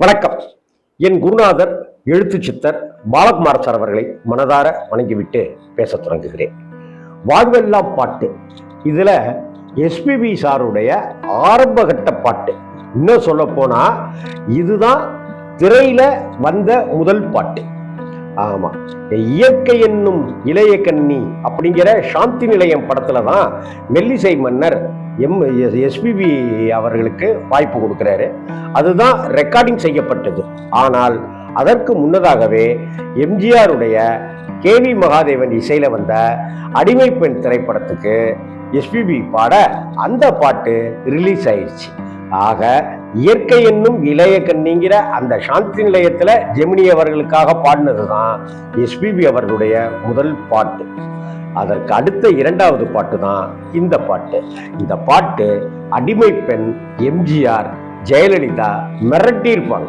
வணக்கம். என் குருநாதர் எழுத்து சித்தர் பாலகுமார் சார் அவர்களை மனதார வணங்கிவிட்டு பேசத் தொடங்குகிறேன். வாழ்வெல்லாம் பாட்டு. இதுல எஸ்பிபி சாருடைய ஆரம்பகட்ட பாட்டு. இன்னும் சொல்ல போனா இதுதான் திரையில வந்த முதல் பாட்டு. ஆமா இயற்கை என்னும் இளைய கன்னி அப்படிங்கிற சாந்தி நிலையம் படத்துல தான் மெல்லிசை மன்னர் எம் எஸ்பிபி அவர்களுக்கு வாய்ப்பு கொடுக்குறாரு. அதுதான் ரெக்கார்டிங் செய்யப்பட்டது. ஆனால் அதற்கு முன்னதாகவே எம்ஜிஆருடைய கேவி மகாதேவன் இசையில் வந்த அடிமை பெண் திரைப்படத்துக்கு எஸ்பிபி பாட அந்த பாட்டு ரிலீஸ் ஆயிடுச்சு ஆக இயற்கை என்னும் இளைய கண்ணிங்கிற அந்த சாந்தி நிலையத்தில் ஜெமினி அவர்களுக்காக பாடினது தான் எஸ்பிபி அவர்களுடைய முதல் பாட்டு. அதற்கு அடுத்த இரண்டாவது பாட்டு தான் இந்த பாட்டு. இந்த பாட்டு அடிமை பெண் எம்ஜிஆர் ஜெயலலிதா மிரட்டியிருப்பாங்க.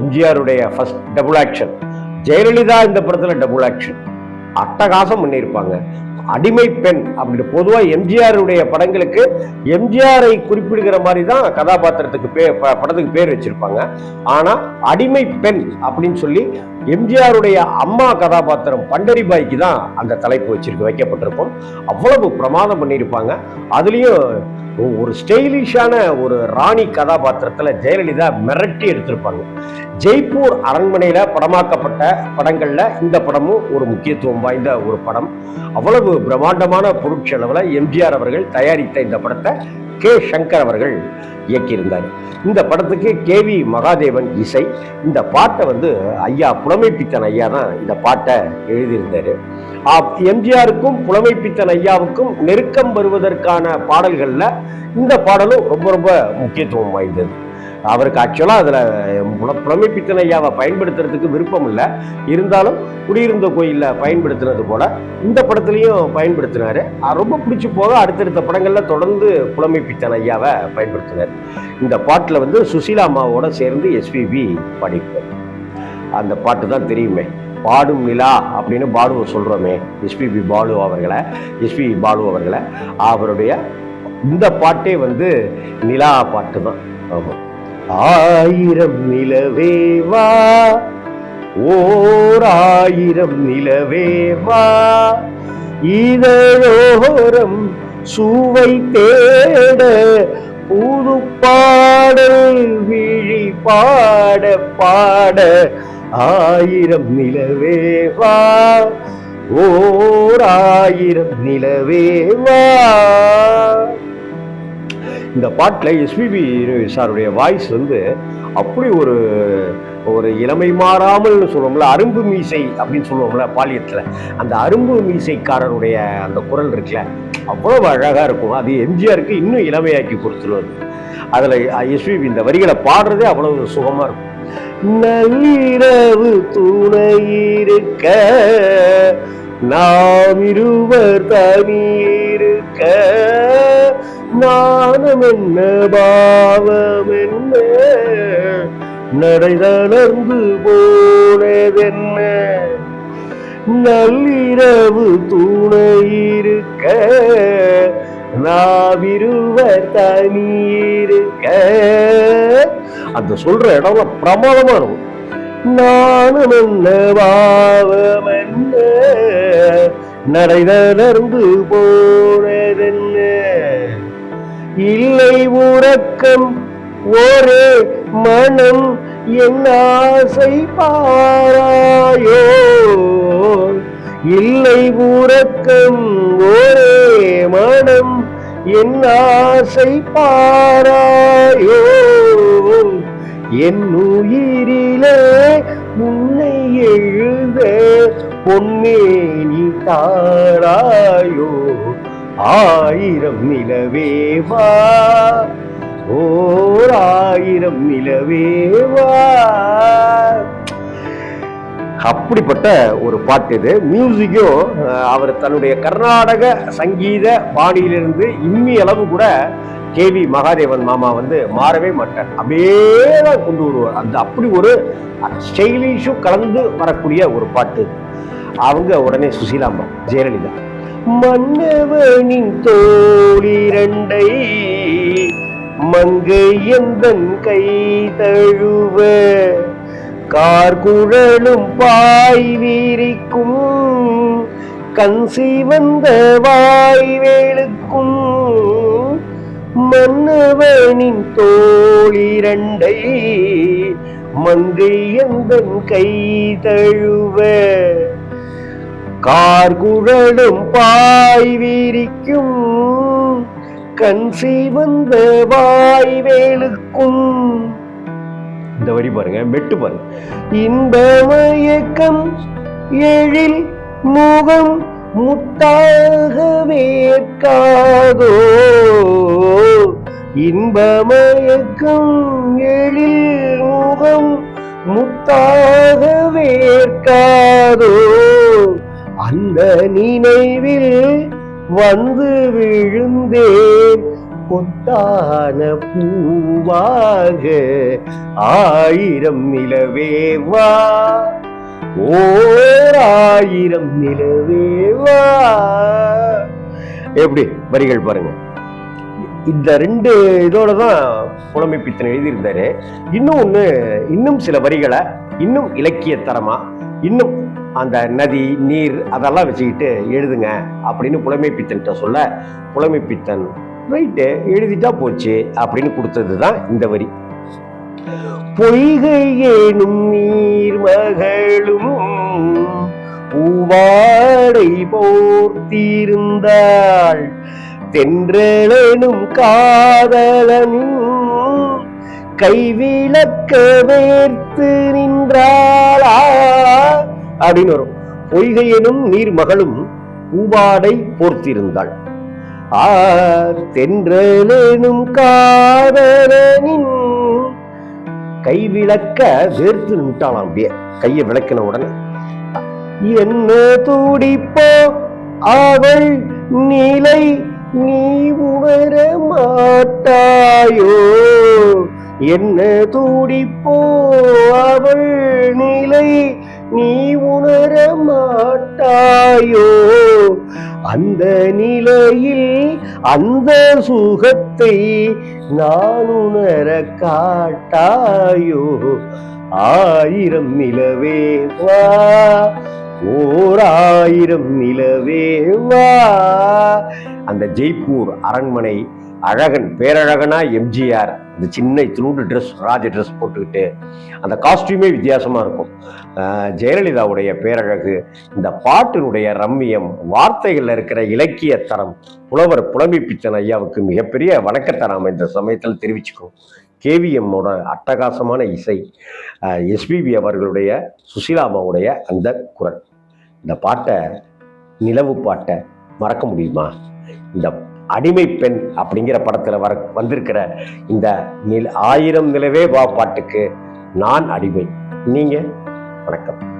எம்ஜிஆருடைய ஃபர்ஸ்ட் டபுள் ஆக்ஷன் ஜெயலலிதா இந்த படத்துல டபுள் ஆக்ஷன் அட்டகாசம் பண்ணியிருப்பாங்க. அடிமை பெண் அப்படின்னு பொதுவாக எம்ஜிஆருடைய படங்களுக்கு எம்ஜிஆரை குறிப்பிடுகிற மாதிரி தான் கதாபாத்திரத்துக்கு பே ப- படத்துக்கு பேர் வச்சிருப்பாங்க. ஆனால் அடிமை பெண் அப்படின்னு சொல்லி எம்ஜிஆருடைய அம்மா கதாபாத்திரம் பண்டரிபாய்க்கு தான் அந்த தலைப்பு வச்சிருக்கு வைக்கப்பட்டிருக்கும். அவ்வளவு பிரமாதம் பண்ணியிருப்பாங்க. அதுலேயும் ஒரு ஸ்டைலிஷான ஒரு ராணி கதாபாத்திரத்தில் ஜெயலலிதா மிரட்டி எடுத்திருப்பாங்க. ஜெய்ப்பூர் அரண்மனையில் படமாக்கப்பட்ட படங்களில் இந்த படமும் ஒரு முக்கியத்துவம் வாய்ந்த ஒரு படம். அவ்வளவு பிரம்மாண்டமான பொருட்செலவில் எம்ஜிஆர் அவர்கள் தயாரித்த இந்த படத்தை கே சங்கர் அவர்கள் இயக்கியிருந்தார். இந்த படத்துக்கு கே வி மகாதேவன் இசை. இந்த பாட்டை வந்து ஐயா புலமைப்பித்தன் ஐயா தான் இந்த பாட்டை எழுதியிருந்தாரு. எம்ஜிஆருக்கும் புலமைப்பித்தன் ஐயாவுக்கும் நெருக்கம் வருவதற்கான பாடல்கள்ல இந்த பாடலும் ரொம்ப ரொம்ப முக்கியத்துவம் வாய்ந்தது. அவருக்கு ஆக்சுவலாக அதில் புல புலமைப்பித்தன் ஐயாவை பயன்படுத்துறதுக்கு விருப்பம் இல்லை இருந்தாலும் குடியிருந்த கோயிலில் பயன்படுத்தினது போல் இந்த படத்துலையும் பயன்படுத்தினார். ரொம்ப பிடிச்சி போக அடுத்தடுத்த படங்களில் தொடர்ந்து புலமைப்பித்தன் ஐயாவை பயன்படுத்தினார். இந்த பாட்டில் வந்து சுசீலா அம்மாவோட சேர்ந்து எஸ்பிபி பாடிப்பார் அந்த பாட்டு தான் தெரியுமே. பாடும் நிலா அப்படின்னு பாலுவை சொல்கிறோமே எஸ்பிபி பாலு அவர்களை எஸ்பி பாலு அவர்களை. அவருடைய இந்த பாட்டே வந்து நிலா பாட்டு தான். ஆமாம் ஆயிரம் நிலவே வா. ஓர் ஆயிரம் நிலவே வா. இதழோரம் சுவை தேட புது பாடல் விழி பாட பாட ஆயிரம் நிலவே வா. ஓர் ஆயிரம் நிலவே வா. இந்த பாட்டில் எஸ்பிபி சாருடைய வாய்ஸ் வந்து அப்படி ஒரு ஒரு இளமை மாறாமல் சொல்லுவோம்ல அரும்பு மீசை அப்படின்னு சொல்லுவோம்ல பாலியத்தில். அந்த அரும்பு மீசைக்காரருடைய அந்த குரல் இருக்குல்ல அவ்வளோ அழகாக இருக்கும். அது எம்ஜிஆருக்கு இன்னும் இளமையாக்கி கொடுத்துருவது அதில் எஸ்பிபி இந்த வரிகளை பாடுறதே அவ்வளோ சுகமாக இருக்கும். நள்ளிரவு துணை இருக்க நாம் இருவர் தனியே நாணம் என்ன பாவம் என்ன நடை தளர்ந்து போனதென்ன. நள்ளிரவு துணை இருக்க நாவிருவர் தனியிருக்க. அந்த சொல்ற இடம் பிரமாதமா இருக்கும். நானும் என்ன பாவம் என்ன நடைதளர்ந்து போனதென்ன. இல்லை உறக்கம் ஒரே மனம் என் ஆசை பாராயோ. இல்லை உறக்கம் ஒரே மனம் என் ஆசை பாராயோ. என் உயிரிலே முன்னை எழுத பொன்னே நீ தாராயோ. ஆயிரம் நிலவே வா ஓர் ஆயிரம் நிலவே வா அப்படிப்பட்ட ஒரு பாட்டு இது. மியூசிக்கும் அவர் தன்னுடைய கர்நாடக சங்கீத பாணியிலிருந்து இம்மி அளவு கூட கே வி மகாதேவன் மாமா வந்து மாறவே மாட்டார். அப்படியே தான் கொண்டு வருவார். அந்த அப்படி ஒரு ஸ்டைலிஷும் கலந்து வரக்கூடிய ஒரு பாட்டு. அவங்க உடனே சுசீலாம்மா ஜெயலலிதா. மன்னவனின் தோழிரண்டை மங்கை எந்தன் கை தழுவ. கார்குழலும் பாய் வீரிக்கும் கன்சி வந்த வாய்வேளுக்கும் மன்னவனின் தோளிரண்டை மங்கை எந்தன் கை தழுவ. கார்குழலும் பாய் வீரிக்கும் கண் சிவந்த வாய்வேலுக்கும் இந்த வரி பாருங்க மெட்டு பாருங்க. இன்பமயக்கம் எழில் முகம் முத்தாக காதோ. இன்பமயக்கம் எழில் முகம் முத்தாகவே காதோ. அந்த நினைவில் வந்து விழுந்தேன். பொத்தான பூவாக ஆயிரம் நிலவேவா ஓர் ஆயிரம் நிலவேவா எப்படி? வரிகள் பாருங்க. இந்த ரெண்டு இதோட தான் புலமை பித்தன் எழுதியிருந்தாரு. இன்னும் ஒன்று இன்னும் சில வரிகளை இன்னும் இலக்கிய தரமா இன்னும் அந்த நதி நீர் அதெல்லாம் வச்சுக்கிட்டு எழுதுங்க அப்படின்னு புலமை பித்தன்கிட்ட சொல்ல புலமை பித்தன் ரைட்டு எழுதிட்டா போச்சு அப்படின்னு கொடுத்தது தான் இந்த வரி. பொய்கை ஏனும் நீர் மகளும் பூவாடை போர்த்திருந்தாள் தென்றலனும் காதலனும் கைவிளக்க வேர்த்து நின்றாளா? அப்படின்னு வரும். பொய்கையனும் நீர் மகளும் பூவாடை போர்த்திருந்தாள். ஆ தென்றலேனும் காதலனின் கை விளக்க வேர்த்து நின்ட்டாளாம் அப்படியே கையை விளக்கின உடனே என்ன துடிப்போ அவள் நிலை நீ உணர மாட்டாயோ? என்ன துடிப்போ அவள் நிலை நீ உணர மாட்டாயோ? அந்த நிலையில் அந்த சுகத்தை நான் உணர காட்டாயோ? ஆயிரம் நிலவே வா ஓர் ஆயிரம் நிலவே வா. அந்த ஜெய்ப்பூர் அரண்மனை அழகன் பேரழகனா எம்ஜிஆர். இந்த சின்ன இத்தினூண்டு ட்ரெஸ் ராஜ ட்ரெஸ் போட்டுக்கிட்டு அந்த காஸ்டியூமே வித்தியாசமாக இருக்கும். ஜெயலலிதாவுடைய பேரழகு இந்த பாட்டினுடைய ரம்மியம் வார்த்தைகளில் இருக்கிற இலக்கிய தரம் புலவர் புலமிப்பித்தன் பித்தன் ஐயாவுக்கு மிகப்பெரிய வணக்கத்தை நாம் இந்த சமயத்தில் தெரிவிச்சுக்கோம் கேவிஎம்மோட அட்டகாசமான இசை எஸ்பிபி அவர்களுடைய சுசீலாமாவுடைய அந்த குரல். இந்த பாட்டை நிலவு பாட்டை மறக்க முடியுமா? இந்த அடிமை பெண் அப்படிங்கிற படத்துல வர வந்திருக்கிற இந்த நில ஆயிரம் நிலவே வா பாட்டுக்கு நான் அடிமை. நீங்க வணக்கம்.